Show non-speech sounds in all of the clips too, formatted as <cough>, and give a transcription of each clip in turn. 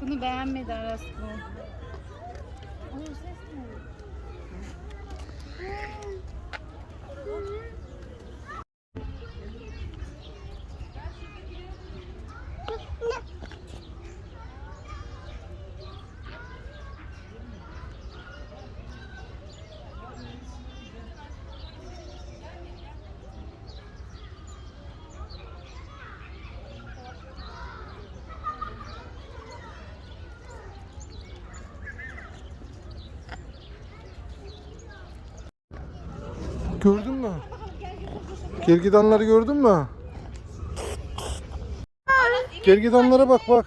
Bunu beğenmedi Aras Gördün mü? Gergidanları gördün mü? Gergidanlara bak bak.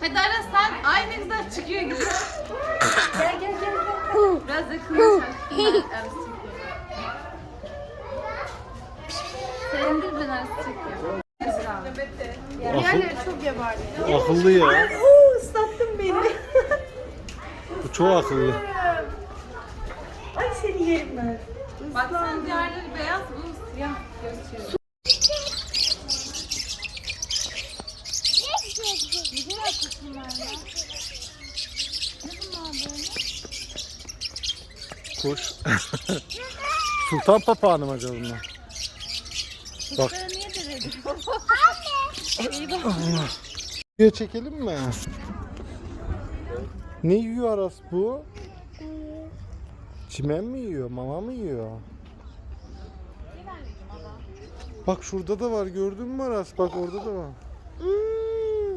Hadi Aras sen ay ne güzel çıkıyor gibi. gel gel gel. gel. Biraz yakınlaş <laughs> aşkım. Ben Aras çekiyorum. Sevindir ben Aras çekiyorum. Yabancı. Akıllı ya. Oo ıslattın beni. Bu çok akıllı. Ay seni yerim ben. Baksana diğerleri beyaz, bu siyah gösteriyor. Kuş. <laughs> Sultan papağanı mı acaba bunlar? Bak. <laughs> Video çekelim mi? Ne yiyor Aras bu? Çimen mi yiyor? Mama mı yiyor? Bak şurada da var gördün mü Aras? Bak orada da var.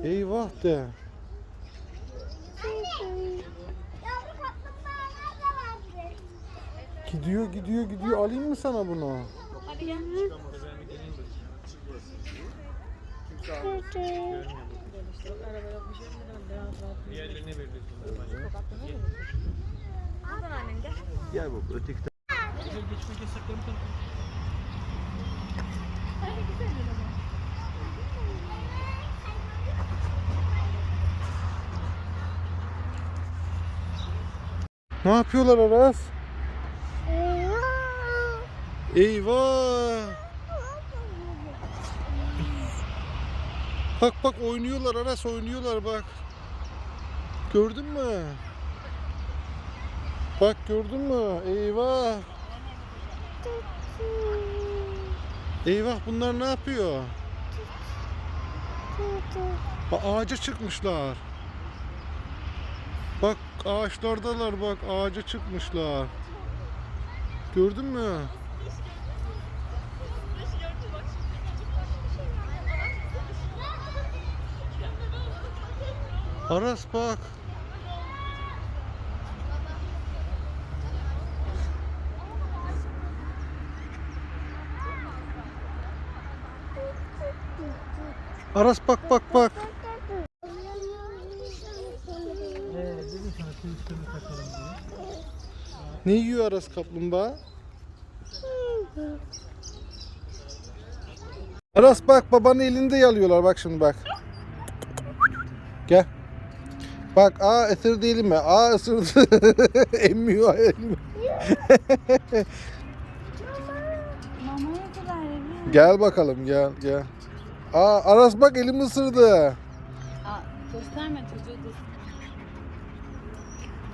Eyvah de. Gidiyor gidiyor gidiyor. Alayım mı sana bunu? Gel baba öteki Ne yapıyorlar Aras? Eyvah! Bak bak oynuyorlar Aras oynuyorlar bak. Gördün mü? Bak gördün mü? Eyvah! Eyvah bunlar ne yapıyor? Bak ağaca çıkmışlar. Bak ağaçlardalar bak ağaca çıkmışlar. Gördün mü? Aras bak. Aras bak bak bak. Ne yiyor Aras kaplumbağa? Aras bak babanın elinde yalıyorlar bak şimdi bak. Gel. Bak aa ısır değil mi? Aa ısırdı. <laughs> emmiyor evi. Gel bakalım gel gel. Aa Aras bak elimi ısırdı. Aa, gösterme çocuğu dur.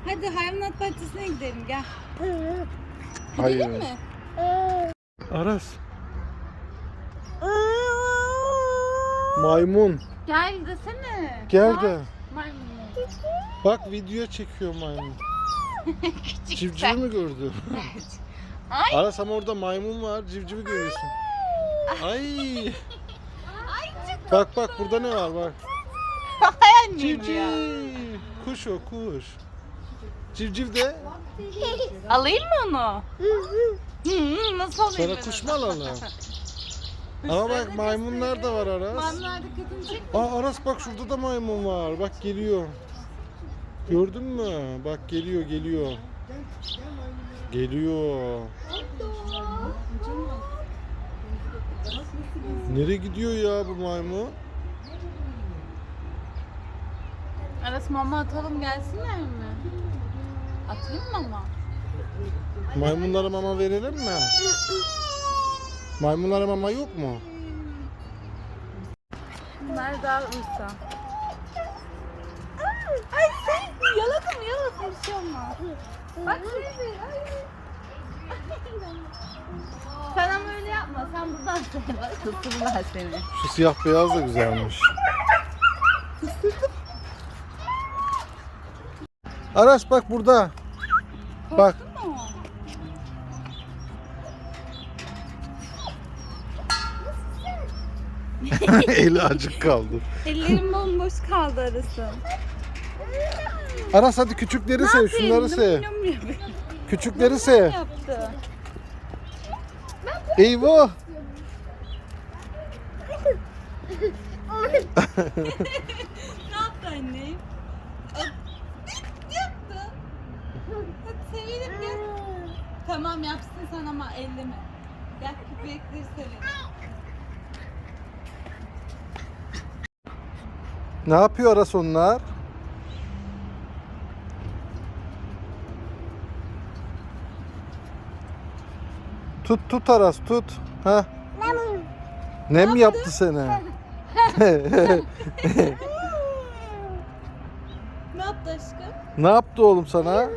Hadi hayvanat bahçesine gidelim gel. Hayır. Gidelim mi? Aras. Maymun. Gel desene. Gel de. Maymun. Bak video çekiyor maymun. <laughs> Küçük Civcivi mi gördün? <laughs> Ay. Aras ama orada maymun var. Civcivi görüyorsun. Ay. <laughs> Bak bak burada ne var bak. Hayal miyim ya? Civciv. Kuş o kuş. Civciv de Alayım mı onu? Hı nasıl alayım ben kuş onu? mu alalım? Ama bak maymunlar da var Aras. Maymunlar dikkatini çek. Aa Aras bak şurada da maymun var. Bak geliyor. Gördün mü? Bak geliyor geliyor. Geliyor. Nereye gidiyor ya bu maymun? Aras mama atalım gelsinler mi? Atayım mı mama? Maymunlara mama verelim mi? <laughs> Maymunlara mama yok mu? Bunlar daha uysa. Ay sen yaladım yaladım bir şey olmaz. Bak şimdi. Sen ama öyle yapma. Sen buradan söyle. Bak ısırırlar seni. Şu siyah beyaz da güzelmiş. Aras bak burada. Bak. Korktun mu? <laughs> Eli acık kaldı. Ellerim bomboş kaldı arası. Aras hadi küçükleri sev, şunları sev. Küçükleri sev. yaptı. Eyvah. Ne yaptı annem? yaptı. Hadi sevelim gel. Tamam yapsın sen ama elleme. Gel köpekleri sevelim. Ne yapıyor Aras onlar? Tut tut Aras tut. Ha? Nem yaptı seni. <laughs> Ne yaptı aşkım? ne yaptı oğlum sana?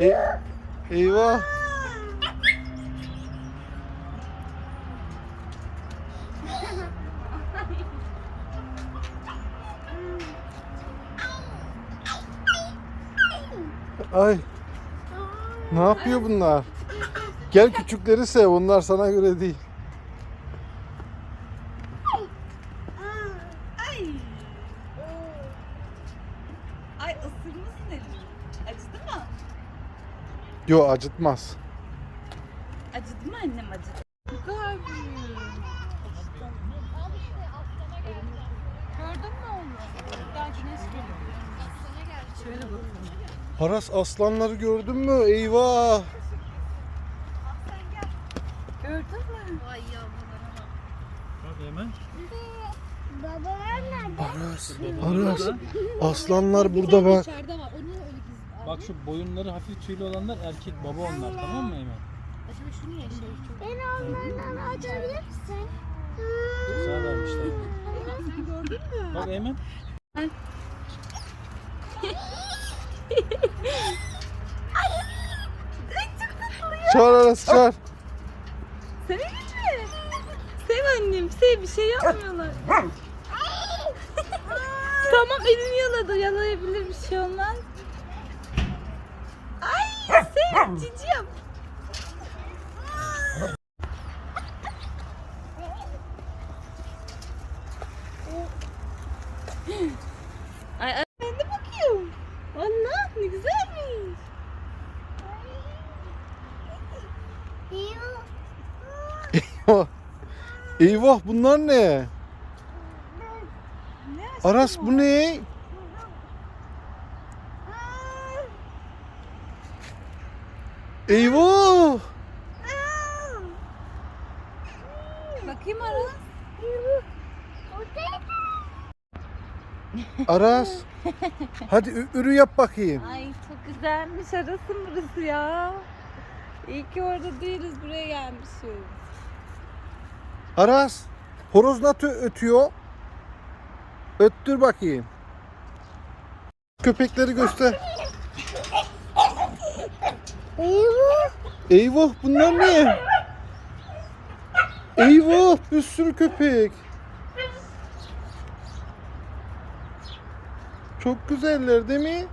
E- eyvah. Ay. Ne yapıyor bunlar? Gel küçükleri sev. Onlar sana göre değil. Ay. Ay ısırmışsın elini. Acıdı mı? Yo acıtmaz. Acıdı mı annem acıdı? Bu kadar büyük. Gördün mü oğlum? Daha güneş geliyor. Şöyle bakalım. Haras aslanları gördün mü? Eyvah. Gördün mü? Bak hemen. Babalar nerede? Aras, Aras. Aslanlar burada bak. Bak şu boyunları hafif tüylü olanlar erkek baba onlar tamam mı Eymen? Beni onlardan açabilir misin? Güzel vermişler. Bak Eymen. Çağır Aras çağır. Sevelim mi? Sev annem, sev bir şey yapmıyorlar. tamam elini yaladı, yalayabilir bir şey olmaz. Ay sev, cici yap. Ay, ay ben de bakıyorum. Allah ne güzelmiş. Eyvah. <laughs> Eyvah bunlar ne? Aras bu ne? Eyvah. Bakayım Aras. Aras. Hadi ü- ürü yap bakayım. Ay çok güzelmiş arasın burası ya. İyi ki orada değiliz buraya gelmişiz. Aras. Horoz nasıl ötüyor? Öttür bakayım. Köpekleri göster. Eyvah. Eyvah bunlar ne? Eyvah bir sürü köpek. Çok güzeller değil mi?